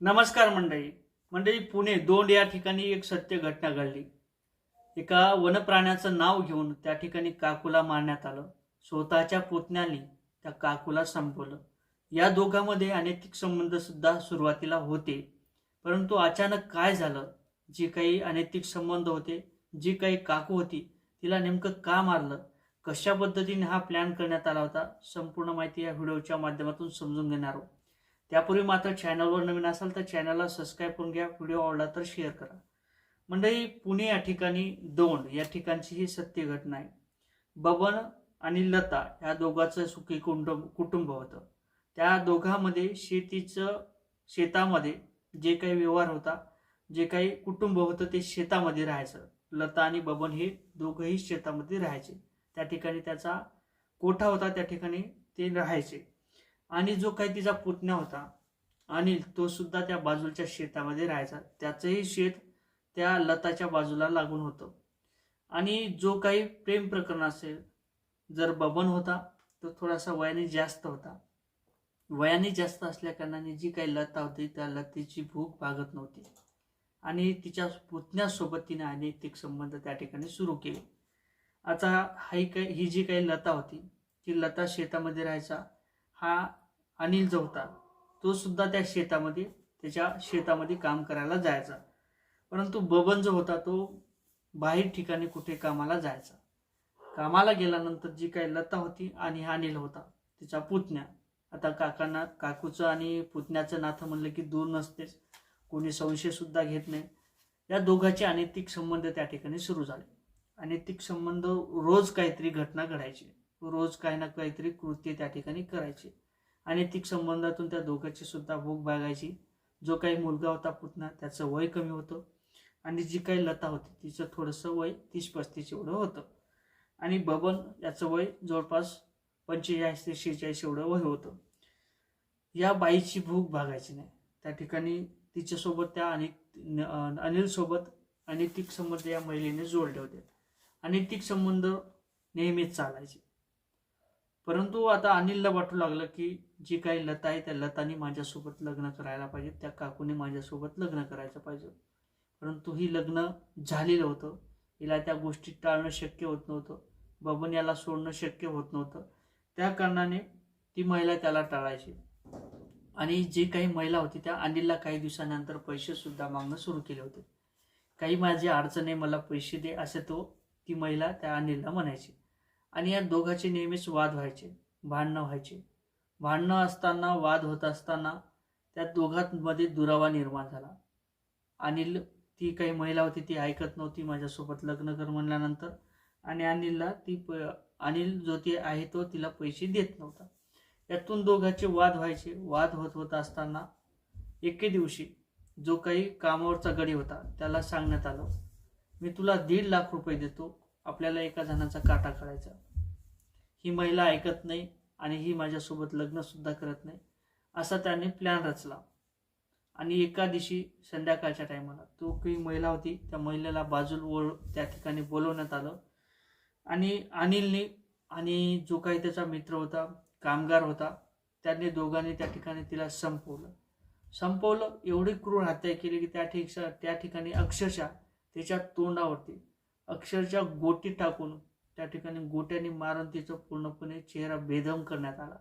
नमस्कार मंडळी. मंडळी पुणे दोंड या ठिकाणी एक सत्य घटना घडली. एका वनप्राण्याचं नाव घेऊन त्या ठिकाणी काकूला मारण्यात आलं. स्वतःच्या पुतण्याने त्या काकूला संपवलं. या दोघांमध्ये अनैतिक संबंध सुद्धा सुरुवातीला होते. परंतु अचानक काय झालं? जे काही अनैतिक संबंध होते जी काही काकू होती तिला नेमकं का मारलं? कशा पद्धतीने हा प्लॅन करण्यात आला होता? संपूर्ण माहिती या व्हिडिओच्या माध्यमातून समजून घेणार आहोत. त्यापूर्वी मात्र चॅनलवर नवीन असाल तर चॅनलला सबस्क्राईब करून घ्या व्हिडिओ आवडला तर शेअर करा. मंडळी पुणे या ठिकाणी दोंड या ठिकाणची ही सत्य घटना आहे. बबन आणि लता या दोघांचं सुखी कुटुंब कुटुंब होतं. त्या दोघांमध्ये शेतीचं शेतामध्ये जे काही व्यवहार होता जे काही कुटुंब होतं ते शेतामध्ये राहायचं. लता आणि बबन हे दोघंही शेतामध्ये राहायचे. त्या ठिकाणी त्याचा कोठा होता त्या ठिकाणी ते राहायचे. आणि जो काही तिचा पुतण्या होता अनिल तो सुद्धा त्या बाजूच्या शेतामध्ये राहायचा. त्याचंही शेत त्या लताच्या बाजूला लागून होतं. आणि जो काही प्रेम प्रकरण असेल जर बबन होता तो थोडासा वयाने जास्त होता. वयाने जास्त असल्याकारणाने जी काही लता होती त्या लतेची भूक भागत नव्हती. आणि तिच्या पुतण्यासोबत तिने अनैतिक संबंध त्या ठिकाणी सुरू केले. आता हाही काही ही जी काही लता होती ती लता शेतामध्ये राहायचा. हा अनिल जो होता तो सुद्धा त्या शेतामध्ये त्याच्या शेतामध्ये काम करायला जायचा. परंतु बबन जो होता तो बाहेर ठिकाणी कुठे कामाला जायचा. कामाला गेल्यानंतर जी काही लता होती आणि हा अनिल होता तिचा पुतण्या. आता काकांना काकूचं आणि पुतण्याचं नातं म्हणलं की दूर नसतेच कोणी संशयसुद्धा घेत नाही. या दोघांचे अनैतिक संबंध त्या ठिकाणी सुरू झाले. अनैतिक संबंध रोज काहीतरी घटना घडायची. रोज काही ना काहीतरी कृत्य त्या ठिकाणी करायची. अनैतिक संबंधातून त्या दोघांची सुद्धा भूक भागायची. जो काही मुलगा होता पुतना त्याचं वय कमी होतं. आणि जी काही लता होती तिचं थोडंसं वय तीस पस्तीस एवढं होतं. आणि बबन याचं वय जवळपास पंचेचाळीस ते शेहेचाळीस एवढं वय होतं. या बाईची भूक भागायची नाही. त्या ठिकाणी तिच्यासोबत त्या अनेक अनिलसोबत अनैतिक संबंध या महिलेने जोडले होते. अनैतिक संबंध नेहमीच चालायचे. परंतु आता अनिलला वाटू लागलं की जी काही लता आहे त्या लतानी माझ्यासोबत लग्न करायला पाहिजे त्या काकूने माझ्यासोबत लग्न करायचं पाहिजे. परंतु ही लग्न झालेलं होतं. हिला त्या गोष्टी टाळणं शक्य होत नव्हतं. बबन याला सोडणं शक्य होत नव्हतं. त्या कारणाने ती महिला त्याला टाळायची. आणि जी काही महिला होती त्या अनिलला काही दिवसानंतर पैसेसुद्धा मागणं सुरू केले होते. काही माझी अडचण आहे मला पैसे दे असं तो ती महिला त्या अनिलला म्हणायची. आणि या दोघांचे नेहमीच वाद व्हायचे भांडणं व्हायचे. भांडणं असताना वाद होत असताना त्या दोघांमध्ये दुरावा निर्माण झाला. अनिल ती काही महिला होती ती ऐकत नव्हती माझ्यासोबत लग्न कर म्हणल्यानंतर. आणि अनिलला ती प अनिल जो ती आहे तो तिला पैसे देत नव्हता. यातून दोघांचे वाद व्हायचे. वाद होत होत असताना एके दिवशी जो काही कामावरचा गडी होता त्याला सांगण्यात आलं मी तुला दीड लाख रुपये देतो. आपल्याला एका जणाचा काटा काढायचा. ही महिला ऐकत नाही आणि ही माझ्यासोबत लग्नसुद्धा करत नाही. असा त्याने प्लॅन रचला. आणि एका दिवशी संध्याकाळच्या टायमाला तो काही महिला होती त्या महिलेला बाजूल ओळ त्या ठिकाणी बोलवण्यात आलं. आणि अनिलने आणि जो काही त्याचा मित्र होता कामगार होता त्यांनी दोघांनी त्या ठिकाणी तिला संपवलं. संपवलं एवढी क्रूर हत्या केली की त्या ठिक त्या ठिकाणी अक्षरशः त्याच्या तोंडावरती अक्षरशः गोटी टाकून त्या ठिकाणी गोट्याने मारून तिचं पूर्णपणे चेहरा बेदम करण्यात आला.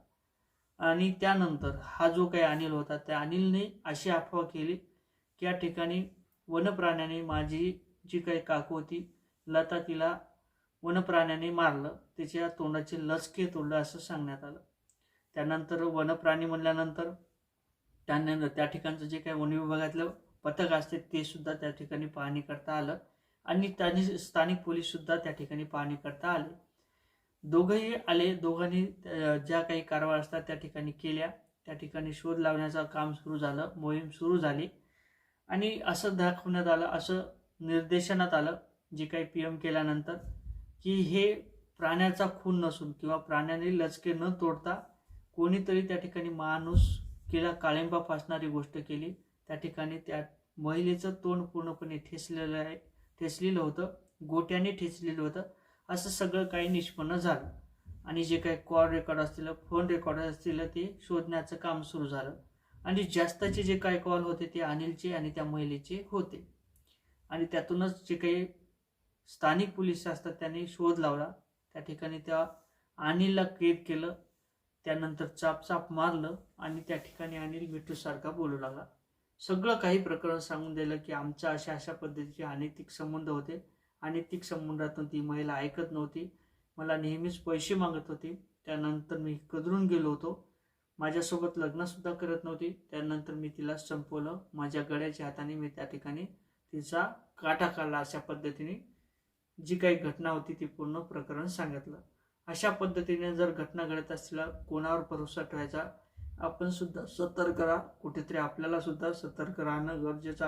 आणि त्यानंतर हा जो काही अनिल होता त्या अनिलने अशी अफवा केली की या ठिकाणी वनप्राण्याने माझी जी काही काकू होती लता तिला वनप्राण्याने मारलं. तिच्या तोंडाचे लचके तोडलं असं सांगण्यात आलं. त्यानंतर वनप्राणी म्हणल्यानंतर त्यानंतर त्या ठिकाणचं जे काही वन विभागातलं पथक असते ते सुद्धा त्या ठिकाणी पाहणी करता आलं. आणि त्यांनी स्थानिक पोलीस सुद्धा त्या ठिकाणी पाहणी करता आले. दोघंही आले. दोघांनी ज्या काही कारवाई असतात त्या ठिकाणी केल्या. त्या ठिकाणी शोध लावण्याचं काम सुरू झालं. मोहीम सुरू झाली. आणि असं दाखवण्यात आलं असं निर्देशनात आलं जे काही पी एम केल्यानंतर की हे प्राण्याचा खून नसून किंवा प्राण्याने लचके न तोडता कोणीतरी त्या ठिकाणी माणूस केला काळिंबा फासणारी गोष्ट केली. त्या ठिकाणी त्या महिलेचं तोंड पूर्णपणे ठेसलेलं आहे. ठेचलेलं होतं गोट्याने ठेचलेलं होतं. असं सगळं काही निष्पन्न झालं. आणि जे काही कॉल रेकॉर्ड असतील फोन रेकॉर्ड असतील ते शोधण्याचं काम सुरू झालं. आणि जास्तचे जे काही कॉल होते ते अनिलचे आणि त्या महिलेचे होते. आणि त्यातूनच जे काही स्थानिक पोलीस असतात त्यांनी शोध लावला. त्या ठिकाणी त्या अनिलला कैद केलं. त्यानंतर चाप चाप मारलं. आणि त्या ठिकाणी अनिल मिठूसारखा बोलू लागला. सगळं काही प्रकरण सांगून दिलं की आमच्या अशा अशा पद्धतीचे अनैतिक संबंध होते. अनैतिक संबंधातून ती महिला ऐकत नव्हती. मला नेहमीच पैसे मागत होती. त्यानंतर मी कदरून गेलो होतो. माझ्यासोबत लग्नसुद्धा करत नव्हती. त्यानंतर मी तिला संपवलं. माझ्या गळ्याच्या हाताने मी त्या ठिकाणी तिचा काटा काढला अशा पद्धतीने. जी काही घटना होती ती पूर्ण प्रकरण सांगितलं. अशा पद्धतीने जर घटना घडत असल्या कोणावर भरोसा ठेवायचा? आपण सुद्धा सतर्क राहा. कुठेतरी आपल्याला सुद्धा सतर्क राहणं गरजेचं